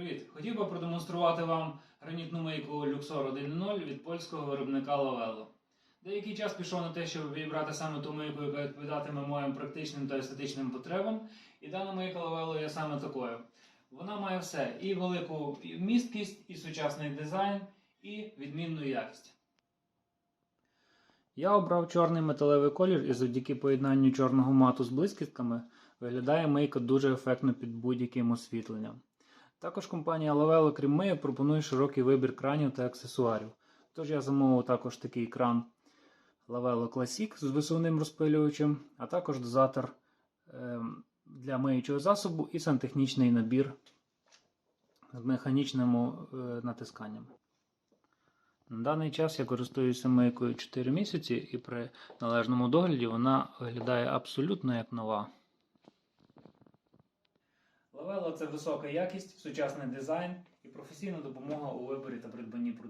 Привіт! Хотів би продемонструвати вам гранітну мийку Luxor 1.0 від польського виробника Lavello. Деякий час пішов на те, щоб вибрати саме ту мийку, яка відповідатиме моїм практичним та естетичним потребам. І дана мийка Lavello є саме такою. Вона має все: і велику і вмісткість, і сучасний дизайн, і відмінну якість. Я обрав чорний металевий колір і завдяки поєднанню чорного мату з блискітками виглядає мийка дуже ефектно під будь-яким освітленням. Також компанія Lavello, крім мийок, пропонує широкий вибір кранів та аксесуарів. Тож я замовив також такий кран Lavello Classic з висувним розпилювачем, а також дозатор ем, для миючого засобу і сантехнічний набір з механічним е, натисканням. На даний час я користуюся мийкою 4 місяці і при належному догляді вона виглядає абсолютно як нова. Це висока якість, сучасний дизайн і професійна допомога у виборі та придбанні продукції.